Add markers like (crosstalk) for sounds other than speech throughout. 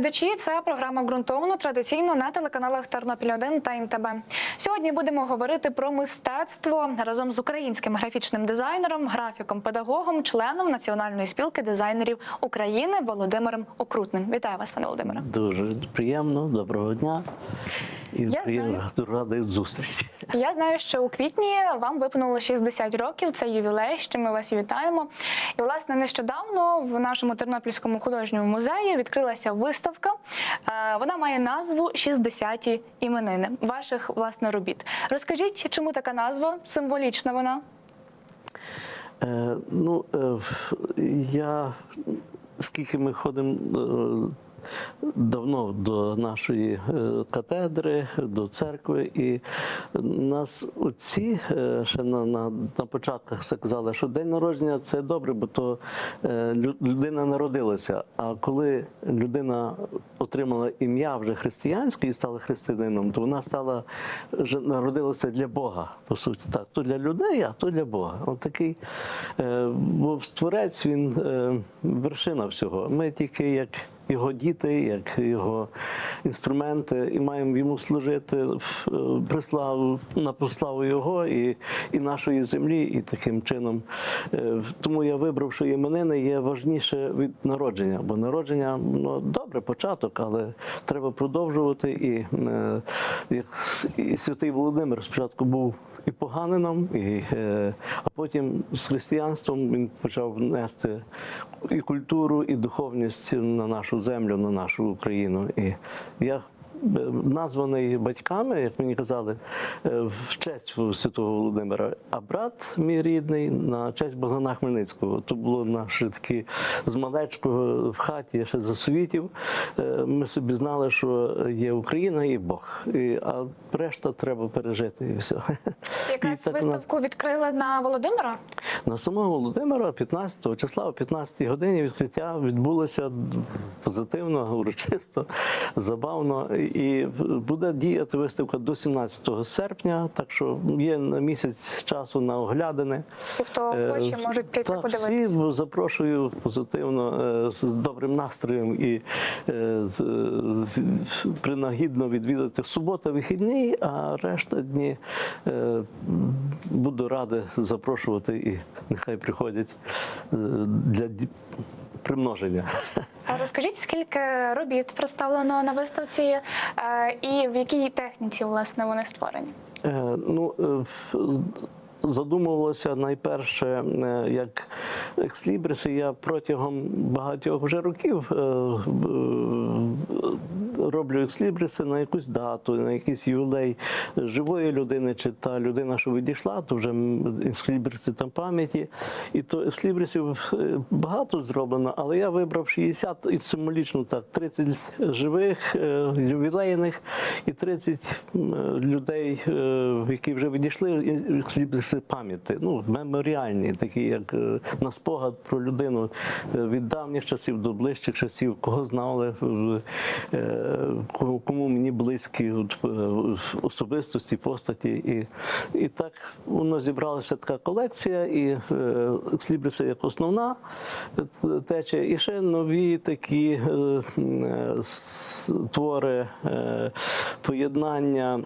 глядачі. Це програма ґрунтовно традиційно на телеканалах Тернопіль 1 та НТБ. Сьогодні будемо говорити про мистецтво разом з українським графічним дизайнером, графіком, педагогом, членом Національної спілки дизайнерів України Володимиром Окрутним. Вітаю вас, пане Володимире. Дуже приємно, доброго дня. І Я приємно радий зустрічі. Я знаю, що у квітні вам виповнило 60 років. Це ювілей. Ще ми вас вітаємо. І власне нещодавно в нашому Тернопільському художньому музеї відкрилася виставка. Е, Вона має назву «60-ті іменини ваших власне робіт. Розкажіть, чому така назва? Символічна вона? Е, ну, е, я скільки ми ходимо е, давно до нашої е, катедри, до церкви, і нас отці е, ще на, на, на початках все казали, що день народження це добре, бо то е, людина народилася. А коли людина отримала ім'я вже християнське і стала християнином, то вона стала народилася для Бога. По суті, так то для людей, а то для Бога. От такий бо творець він вершина всього. Ми тільки як його діти, як його інструменти, і маємо йому служити е, на прославу його і, і нашої землі, і таким чином. е, Тому я вибрав, що іменини є важніше від народження, бо народження ну добре початок, але треба продовжувати. І е, як і святий Володимир спочатку був і поганином, і, е, а потім з християнством він почав нести і культуру, і духовність на нашу землю, на нашу Україну. І я названий батьками, як мені казали, е, в честь святого Володимира, а брат мій рідний на честь Богдана Хмельницького. То було наше таке з малечкого в хаті ще за совітів. Е, Ми собі знали, що є Україна і Бог. І, а решта треба пережити і все. (laughs) Якраз І так виставку відкрили на Володимира. на самого Володимира 15 числа о 15 годині відкриття відбулося позитивно, урочисто, забавно. І буде діяти виставка до 17 серпня, так що є на місяць часу на оглядини. Всі, хто Е, хоче, можуть прийти так, подивитися. Всі запрошую позитивно, е, з добрим настроєм і е, принагідно відвідати субота, вихідний, а решта дні буду радий запрошувати і нехай приходять для примноження. Розкажіть, скільки робіт представлено на виставці е, і в якій техніці власне вони створені? Е, Ну, е, задумувалося найперше, як екслібриси. Я протягом багатьох вже років роблю екслібриси на якусь дату, на якийсь ювілей живої людини, чи та людина, що відійшла, то вже екслібриси там пам'яті. І то екслібрисів е, багато зроблено, але я вибрав 60 і символічно так: 30 живих, е, ювілейних і 30 людей, е, які вже відійшли, екслібриси пам'яті, ну, меморіальні, такі як на спогад про людину від давніх часів до ближчих часів, кого знали, кому, мені близькі е, особистості, постаті. І, і так воно зібралася така колекція, і е, екслібриси як основна е, течія, і ще нові такі твори поєднання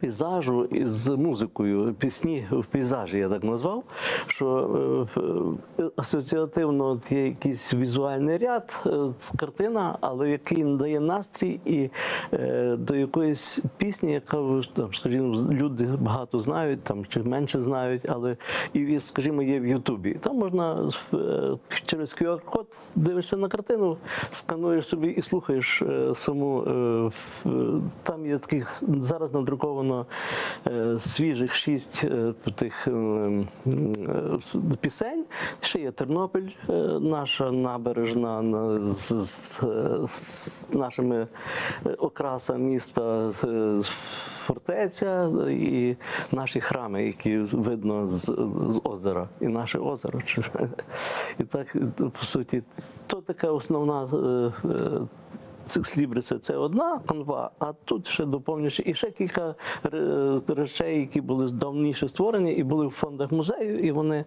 пейзажу із музикою, пісні в пейзажі, я так назвав, що е, е, асоціативно є якийсь візуальний ряд, е, картина, але який надає настрій і до якоїсь пісні, яка скажімо, люди багато знають, там чи менше знають, але і скажімо, є в Ютубі. Там можна через QR-код дивишся на картину, скануєш собі і слухаєш саму. Там є таких зараз надруковано е, свіжих шість е, тих е, пісень. Ще є Тернопіль, наша набережна з, з, з нашими е, окраса міста. Фортеця і наші храми, які видно з, з озера, і наше озеро. І так, по суті, то така основна е, е, екслібриси це одна канва, а тут ще доповнюючи і ще кілька речей, які були давніше створені і були в фондах музею, і вони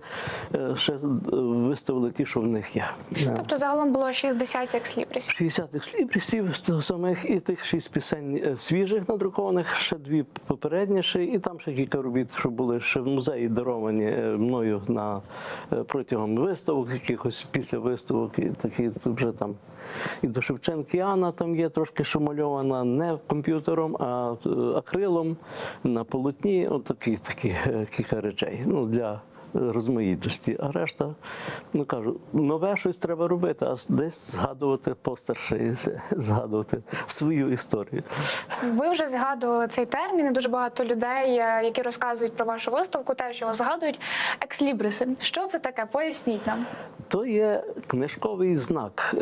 е, ще е, виставили ті, що в них є. Е, Тобто загалом було 60 екслібрисів. 60 екслібрисів того самих і тих шість пісень е, свіжих надрукованих, ще дві попередніші, і там ще кілька робіт, що були ще в музеї даровані е, мною на е, протягом виставок, якихось після виставок, і такі вже там і до Шевченкіана там є трошки що мальована не комп'ютером, а е, акрилом на полотні. От такі, такі е, кілька речей. Ну, для розмаїтості, а решта, ну кажу, нове щось треба робити, а десь згадувати з- згадувати свою історію. Ви вже згадували цей термін. і Дуже багато людей, е, які розказують про вашу виставку, теж його згадують. Екслібриси. Що це таке? Поясніть нам. То є книжковий знак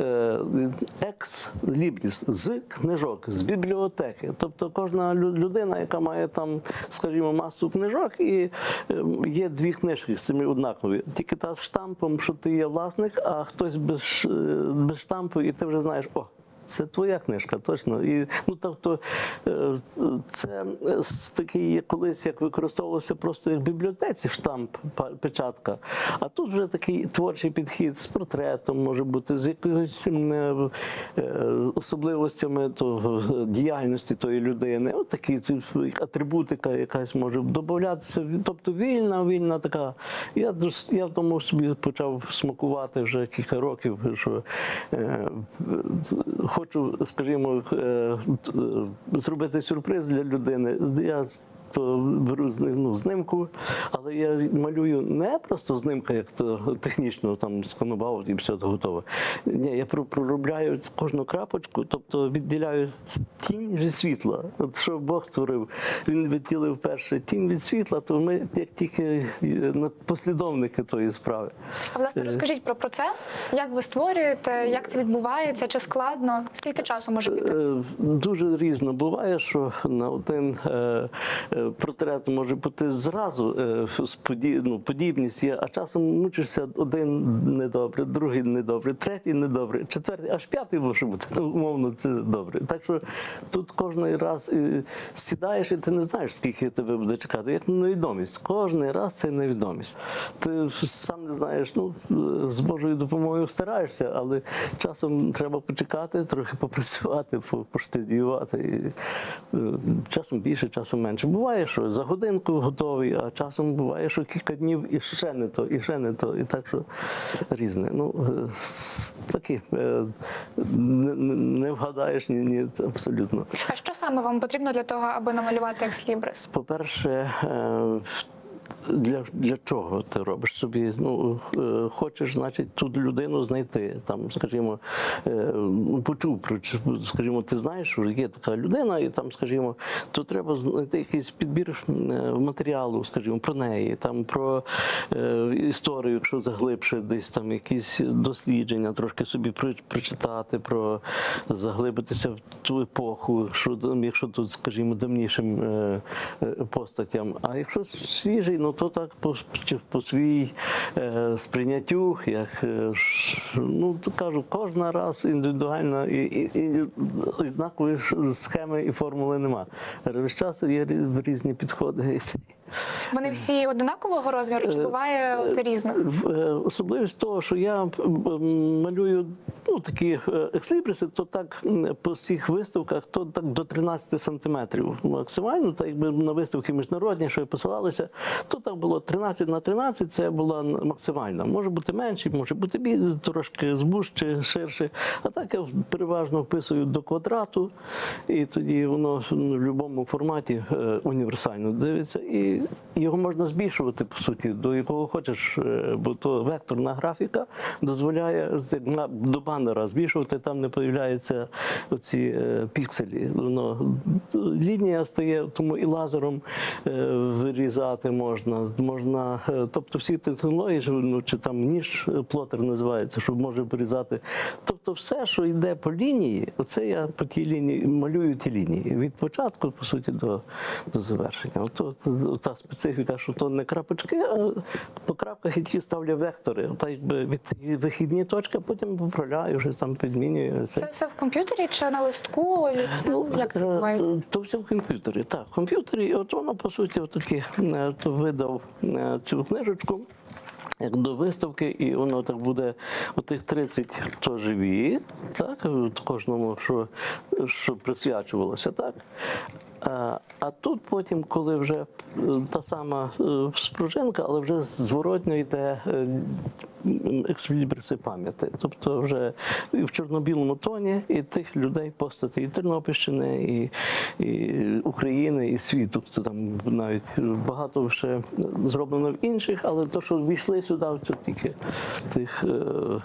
екс лібріс з книжок, з бібліотеки. Тобто кожна людина, яка має там, скажімо, масу книжок, і ем, є дві книжки цими однакові. Тільки та штампом, що ти є власник, а хтось без, е, без штампу, і ти вже знаєш, о. Це твоя книжка, точно. І, ну, тобто, е, це е, такий колись як використовувався просто як в бібліотеці штамп, печатка. А тут вже такий творчий підхід з портретом, може бути, з якимись м, е, особливостями е, діяльності тої людини. От такі атрибутика якась може додатися. Тобто вільна, вільна така. Я, я в тому собі почав смакувати вже кілька років, що е, хочу, скажімо, е, е, зробити сюрприз для людини. Я то беру з ну, знимку, але я малюю не просто знимка, як то технічно там сканував і все готове. Ні, я про- проробляю кожну крапочку, тобто відділяю тінь від світла. От що Бог створив, він відділив перше тінь від світла, то ми як тільки е, послідовники тої справи. А власне розкажіть про процес, як ви створюєте, як це відбувається, чи складно, скільки часу може піти? Е, Дуже різно буває, що на один е, е, портрет може бути зразу е, ну, подібність є, а часом мучишся один недобре, другий недобре, третій недобре, четвертий, аж п'ятий може бути. Ну, умовно, це добре. Так що тут кожен раз е, сідаєш і ти не знаєш, скільки тебе буде чекати. Як невідомість. Кожен раз це невідомість. Ти сам не знаєш, ну з Божою допомогою стараєшся, але часом треба почекати, трохи попрацювати, поштудіювати. Е, Часом більше, часом менше. Буває, що за годинку готовий, а часом буває, що кілька днів і ще не то, і ще не то. І так що різне. Ну, е, такі е, не, не- вгадаєш ні, ні, абсолютно. А що саме вам потрібно для того, аби намалювати екслібрис? По-перше, е, для, для чого ти робиш собі? Ну, е, хочеш, значить, тут людину знайти. Там, скажімо, е, почув про скажімо, ти знаєш, що є така людина, і там, скажімо, то треба знайти якийсь підбір е, матеріалу, скажімо, про неї, там про історію, якщо заглибше, десь там якісь дослідження, трошки собі про- прочитати, про заглибитися в ту епоху, що якщо тут, скажімо, давнішим постатям. А якщо свіжий, ну то так по, по своїй е, сприйняттю, як е, ну кажу, кожна раз індивідуальна і, і, і однакової схеми і формули нема. Весь час є різні підходи. Вони всі одинакового розміру, чи буває різних? Е, Особливість того, що я малюю ну, такі е, екслібриси, то так по всіх виставках, то так до 13 сантиметрів максимально. Так якби на виставки міжнародні, що і посилалися, то так було 13 на 13, це була максимальна. Може бути менше, може бути бі- трошки збужче, ширше. А так я переважно вписую до квадрату, і тоді воно в будь-якому форматі е, універсально дивиться. І його можна збільшувати, по суті, до якого хочеш, е, бо то векторна графіка дозволяє до банера збільшувати, там не появляються оці е, пікселі. Воно лінія стає, тому і лазером е, вирізати можна. Можна, тобто всі технології, ну, чи там ніж плотер називається, що може вирізати. Тобто все, що йде по лінії, оце я по тій лінії малюю ті лінії. Від початку, по суті, до, до завершення. Ото, так та специфіка, що то не крапочки, а по крапках і тільки ставлю вектори. Та якби від вихідні точки, а потім поправляю, щось там підмінюю. Це все в комп'ютері чи на листку? Ну, як це е, відбувається? То все в комп'ютері. Так, в комп'ютері, і от воно, по суті, отакі, е, то видав е, цю книжечку. Як до виставки, і воно так буде отих 30, хто живі, так, кожному, що, що присвячувалося, так. А, тут потім, коли вже е, та сама е, спружинка, але вже зворотньо йде е, екслібриси пам'яті. Тобто вже і в чорно-білому тоні і тих людей постати і Тернопільщини, і, і України, і світу. Тобто там навіть багато ще зроблено в інших, але то, що війшли сюди, це тільки тих. е,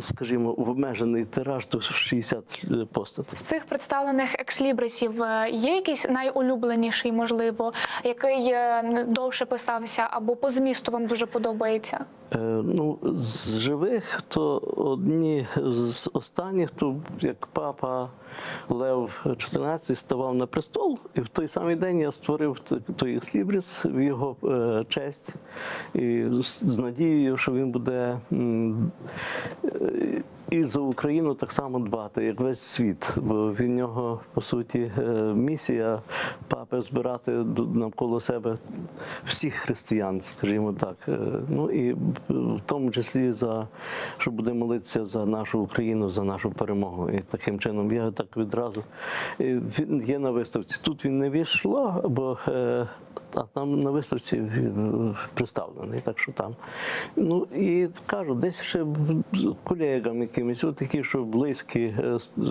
Скажімо, в обмежений тираж, то 60 постатей. З цих представлених екслібрисів е, є якийсь найулюбленіший, можливо, який е, довше писався, або по змісту вам дуже подобається? Е, Ну, з живих, то одні з останніх, то як папа Лев XIV ставав на престол, і в той самий день я створив той екслібрис в його е, честь, і з з надією, що він буде е, і за Україну так само дбати, як весь світ. Бо в нього, по суті, е, місія папи збирати навколо себе всіх християн, скажімо так. Е, Ну і в тому числі за що буде молитися за нашу Україну, за нашу перемогу. І таким чином я так відразу е, він є на виставці. Тут він не війшло, бо а там на виставці представлений, так що там. Ну і кажу, десь ще колегам якимось, от такі, що близькі, е, е,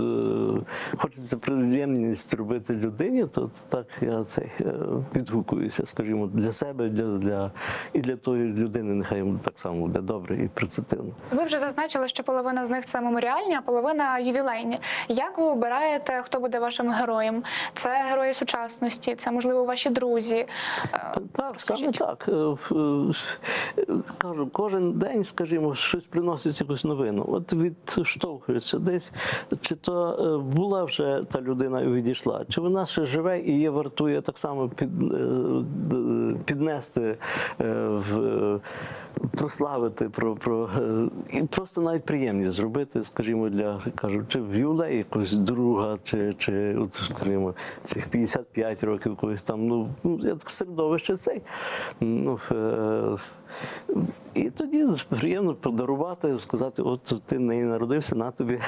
хочеться приємність робити людині, то так я цей е, відгукуюся, скажімо, для себе, для, для і для тої людини, нехай так само буде добре і процитивно. Ви вже зазначили, що половина з них це меморіальні, а половина ювілейні. Як ви обираєте, хто буде вашим героєм? Це герої сучасності, це можливо ваші друзі. Е, Так, саме так. Е, е, Кажу, кожен день, скажімо, щось приносить якусь новину. От відштовхується десь, чи то е, була вже та людина і відійшла, чи вона ще живе і є вартує так само під, е, піднести, е, прославити, про, про, і просто навіть приємність зробити, скажімо, для кажу, чи в юлей якогось друга, чи, чи от, скажімо, цих 55 років когось там. Ну, ну я так середовище цей. Ну, і тоді приємно подарувати, сказати, от ти не народився, на тобі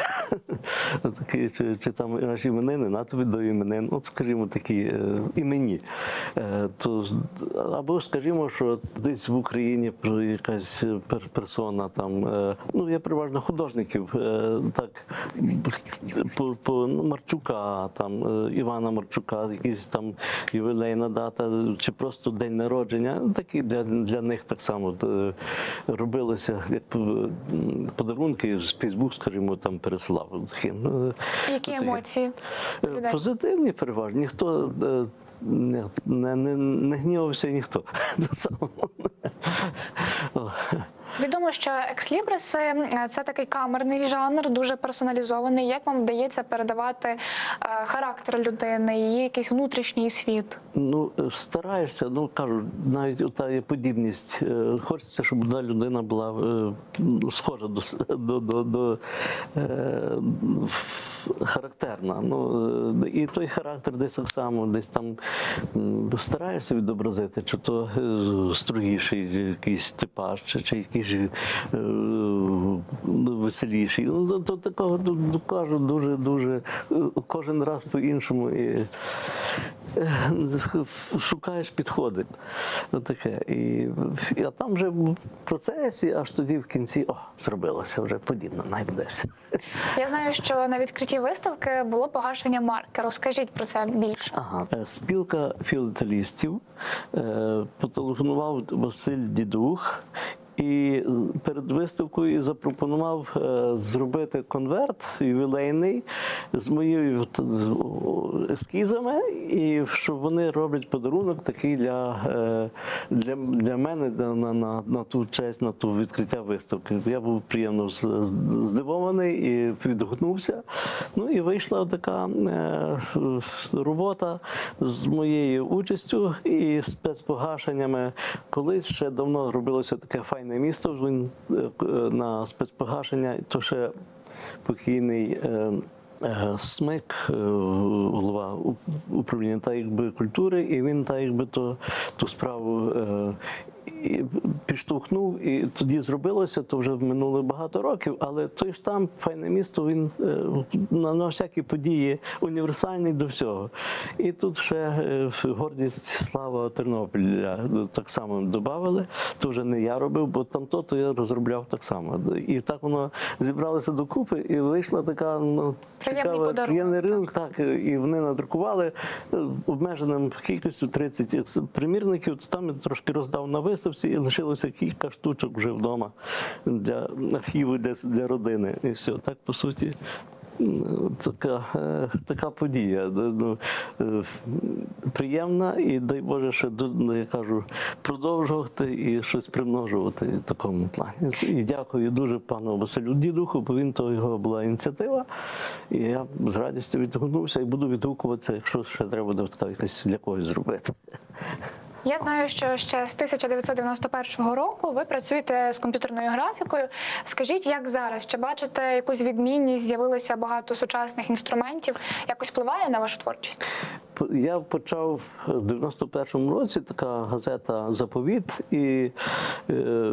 (laughs) такі, чи, чи там наші іменини, на тобі до іменин. От, скажімо, такі е, імені. Е, то, або скажімо, що десь в Україні якась пер- персона там, е, ну я переважно художників, так по, по ну, Марчука, там Івана Марчука, якісь там ювілейна дата, чи просто день народження. Такі для, для них так само робилося, як подарунки з Фейсбук, скажімо, там пересилав. Е, Які емоції? Е. Позитивні переважно. Ніхто не, не, не, не гнівався ніхто. (laughs) (laughs) Відомо, що екслібриси е, це такий камерний жанр, дуже персоналізований. Як вам вдається передавати е, характер людини, її якийсь внутрішній світ? Ну, е, стараєшся, ну кажу, навіть ота є подібність. Хочеться, щоб одна людина була схожа до, до, до, до характерна. Ну, е, і той характер десь так само, десь там стараєшся відобразити, чи то стругіший строгіший якийсь типаж, чи, чи якийсь е, ну, веселіший. Ну, то такого кажу, дуже, дуже е, кожен раз по-іншому. Е, (laughs) шукаєш підходи. Таке. І, а там вже в процесі, аж тоді в кінці о, зробилося вже подібно, навіть десь. Я знаю, що на відкритті виставки було погашення марки. Розкажіть про це більше. Ага. Е, Спілка філателістів е, потелефонував Василь Дідух І перед виставкою запропонував е, зробити конверт ювілейний з моїми ескізами, і щоб вони роблять подарунок такий для, е, для, для мене на, на, на, ту честь, на ту відкриття виставки. Я був приємно здивований і відгукнувся. Ну і вийшла така е, робота з моєю участю і спецпогашеннями. Колись ще давно робилося таке файне місто. Він е, е, на спецпогашення, то ще покійний. е, Смик, голова управління та якби культури, і він та якби то ту справу і підштовхнув, і тоді зробилося, то вже минуло багато років, але той штамп, файне місто, він е, на, на всякі події універсальний до всього. І тут ще е, гордість, слава Тернопіля так само додали. То вже не я робив, бо там то, то я розробляв так само. І так воно зібралося докупи, і вийшла така ну, цікава, приємний ринок. Так, і вони надрукували е, обмеженим кількістю 30 примірників, то там я трошки роздав на виставці і лишилося кілька штучок вже вдома для архіву для, для родини. І все. Так, по суті, така, е, така подія. Ну, е, приємна і дай Боже, ще до- ну, я кажу, продовжувати і щось примножувати в такому плані. І дякую дуже пану Василю Дідуху, бо він то його була ініціатива. І я з радістю відгукнувся і буду відгукуватися, якщо ще треба буде якась для когось зробити. Я знаю, що ще з 1991 року ви працюєте з комп'ютерною графікою. Скажіть, як зараз? Чи бачите якусь відмінність? З'явилося багато сучасних інструментів? Якось впливає на вашу творчість? Я почав в 91-му році така газета Заповіт, і е,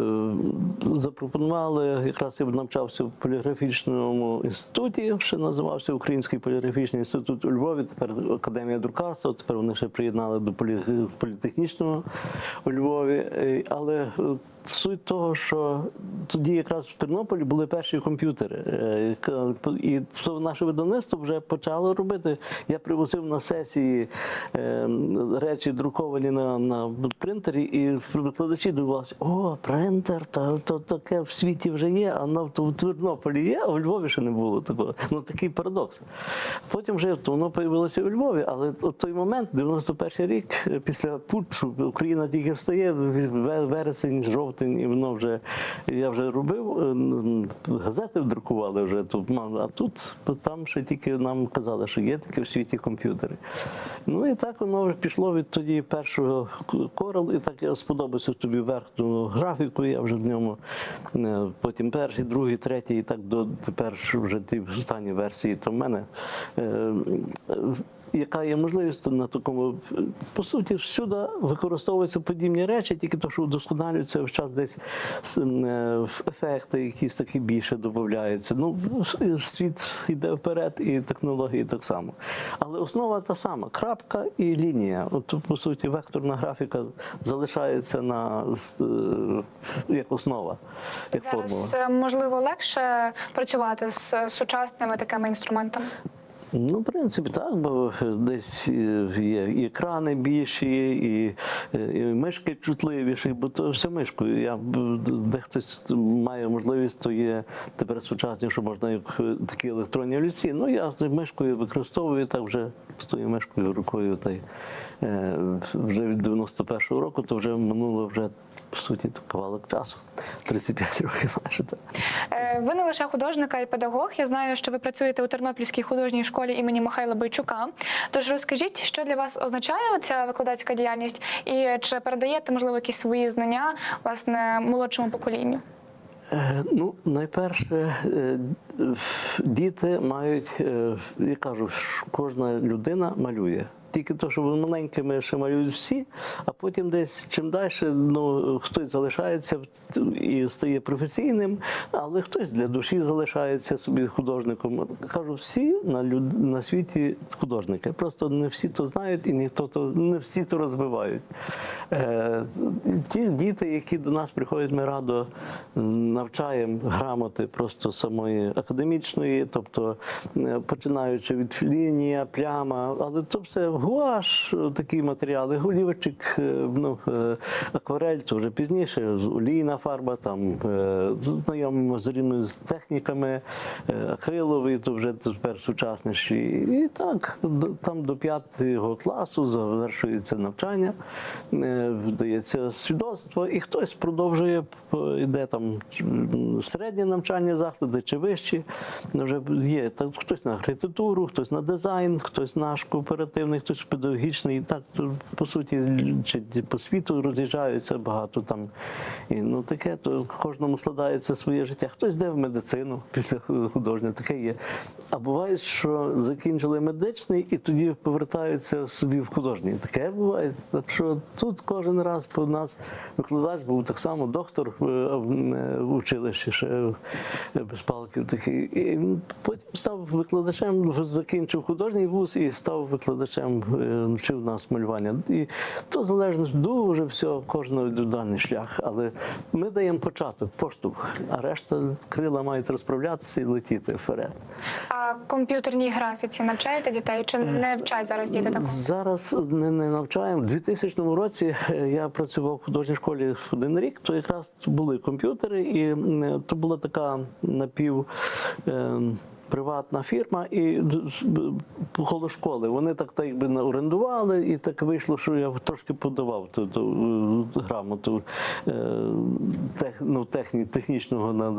запропонували, якраз я навчався в поліграфічному інституті, ще називався Український поліграфічний інститут у Львові, тепер Академія друкарства, тепер вони ще приєднали до полі- політехнічного у Львові. Е, Але суть того, що тоді якраз в Тернополі були перші комп'ютери. Е, І це наше видавництво вже почало робити. Я привозив на сесії е, речі друковані на, на принтері, і викладачі дивувалися, о, принтер, та то таке в світі вже є, а на в Тернополі є, а в Львові ще не було такого. Ну такий парадокс. Потім вже воно появилося у Львові, але от той момент, 91 рік, е, після путчу, Україна тільки встає, ве- вересень, жовтень, і воно вже я вже робив. е, Газети друкували вже тут, а тут там ще тільки нам казали, що є таке в світі комп'ютери. Ну і так воно пішло від тоді першого корал, і так я сподобався тобі верхню графіку. Я вже в ньому е, потім перший, другий, третій, і так до тепер вже ті останні версії. То в мене. Яка є можливість на такому по суті всюди використовуються подібні речі, тільки то, що вдосконалюються в час десь е, в ефекти, якісь такі більше додаються. Ну світ йде вперед, і технології так само. Але основа та сама: крапка і лінія. От по суті, векторна графіка залишається на е, як основа, як формула. Зараз е, можливо легше працювати з сучасними такими інструментами. Ну, в принципі, так, бо десь е, є і екрани більші, і, е, і мишки чутливіші, бо то все мишкою. Я де хтось має можливість, то є тепер сучасні, що можна як е, такі електронні олівці. Ну я з мишкою використовую так вже з тою мишкою рукою. Та й е, вже від 91-го року, то вже минуло вже по суті кавалок часу. 35 років (laughs) майже так. Ви не лише художник, а й педагог. Я знаю, що ви працюєте у Тернопільській художній школі імені Михайла Бойчука. Тож розкажіть, що для вас означає ця викладацька діяльність, і чи передаєте можливо якісь свої знання власне молодшому поколінню? Е, Ну, найперше, е, діти мають, е, я кажу, кожна людина малює. Тільки то, що вони маленькими ще малюють всі, а потім десь чим далі, ну хтось залишається і стає професійним, але хтось для душі залишається собі художником. Кажу, всі на люд... на світі художники. Просто не всі то знають і ніхто то не всі то розвивають. Е, ті діти, які до нас приходять, ми радо навчаємо грамоти просто самої академічної, тобто е, починаючи від лінія, пляма, але то все гуаш, е, такі матеріали, голівчик, е, ну, е, акварель, це вже пізніше, олійна фарба, там знайомимо з рівними з техніками, акриловий, то вже тепер сучасніші. І так, там до п'ятого класу завершується навчання, вдається свідоцтво, і хтось продовжує, йде там середнє навчання заклади чи вищі. Вже є так, хтось на архітектуру, хтось на дизайн, хтось наш кооперативний, хтось педагогічний. І Так, по суті, по світу роз'їжджаються багато там. І, ну, таке, то кожному складається своє життя. Хтось йде в медицину після художнього, таке є. А буває, що закінчили медичний і тоді повертаються собі в художній. Таке буває. Так що тут кожен раз по нас викладач був так само доктор е, в училищі ще е, без палків такий. І потім став викладачем, закінчив художній вуз і став викладачем, е, вчив нас малювання. І то залежно дуже все, кожного індивідуальний шлях. Але ми даємо початок, поштовх, а решта крила мають розправлятися і летіти вперед. А комп'ютерній графіці навчаєте дітей чи не вчать зараз діти такого? Зараз не, не навчаємо. У 2000 році е, я працював в художній школі один рік, то якраз були комп'ютери, і то була така напів. Е, Приватна фірма і коло школи. Вони так так якби орендували, і так вийшло, що я трошки подавав ту, ту е, грамоту е, тех, ну, техні, технічного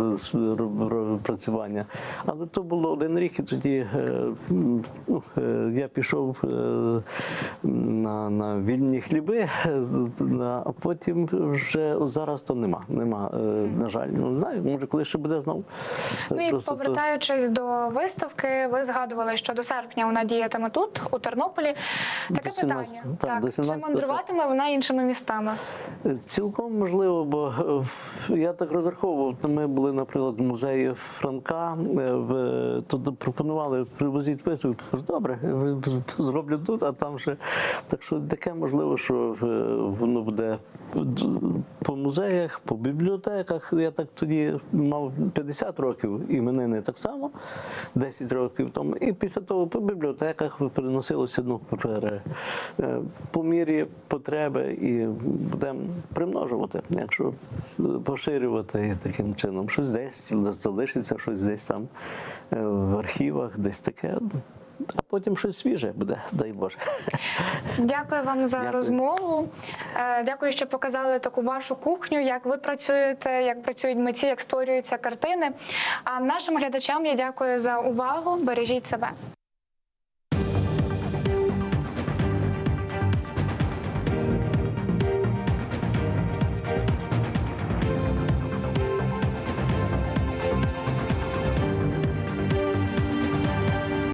працювання. Але то було один рік, і тоді е, ну, я пішов на, на вільні хліби, а потім вже зараз то нема. нема на жаль. Ну, знаю, може, коли ще буде знов. Ну і Просто то- повертаючись до виставки, ви згадували, що до серпня вона діятиме тут, у Тернополі. Таке До 17, питання. так, до чи мандруватиме вона іншими містами? Цілком можливо, бо е, я так розраховував. Ми були, наприклад, в музеї Франка, е, в тут пропонували привозіть виставку. Кажу, добре, е, зроблю тут, а там ще. Так що таке можливо, що е, воно буде по музеях, по бібліотеках. Я так тоді мав 50 років іменини так само, 10 років тому. І після того по бібліотеках переносилося ну, е, по мірі потреби і будемо примножувати, якщо е, поширювати таким чином. Щось десь залишиться, щось десь там е, в архівах, десь таке. А потім щось свіже буде, (laughs) дай Боже. Дякую вам за Дякую. розмову. Е, Дякую, що показали таку вашу кухню, як ви працюєте, як працюють митці, як створюються картини. А нашим глядачам я дякую за увагу. Бережіть себе.